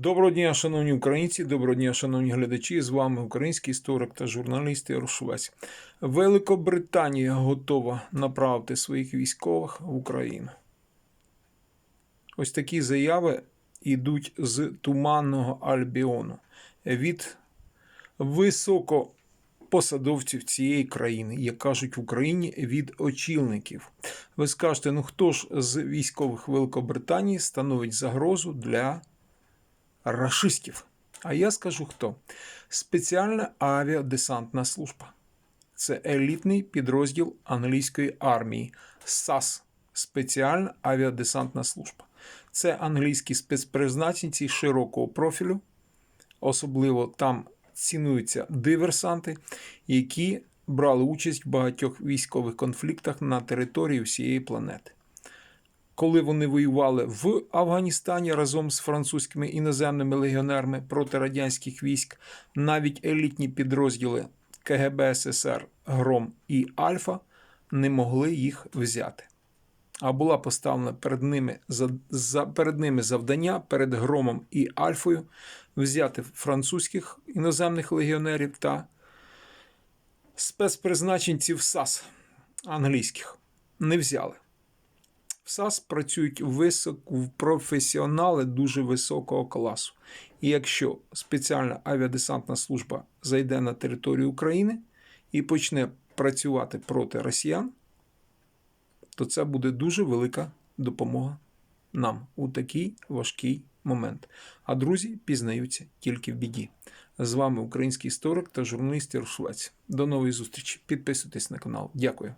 Доброго дня, шановні українці, доброго дня, шановні глядачі. З вами український історик та журналіст Ярошовець. Великобританія готова направити своїх військових в Україну. Ось такі заяви йдуть з туманного Альбіону від високопосадовців цієї країни, як кажуть в Україні, від очільників. Ви скажете, ну хто ж з військових Великобританії становить загрозу для рашистів. А я скажу хто? Спеціальна авіадесантна служба. Це елітний підрозділ англійської армії САС. Спеціальна авіадесантна служба. Це англійські спецпризначенці широкого профілю. Особливо там цінуються диверсанти, які брали участь в багатьох військових конфліктах на території всієї планети коли вони воювали в Афганістані разом з французькими іноземними легіонерами проти радянських військ, навіть елітні підрозділи КГБ СССР Гром і Альфа не могли їх взяти. А була поставлена перед ними, за, перед ними завдання перед Громом і Альфою взяти французьких іноземних легіонерів та спецпризначенців САС англійських. Не взяли. В САС працюють висок, професіонали дуже високого класу. І якщо спеціальна авіадесантна служба зайде на територію України і почне працювати проти росіян, то це буде дуже велика допомога нам у такий важкий момент. А друзі пізнаються тільки в біді. З вами український історик та журналіст Ярошвець. До нової зустрічі. Підписуйтесь на канал. Дякую.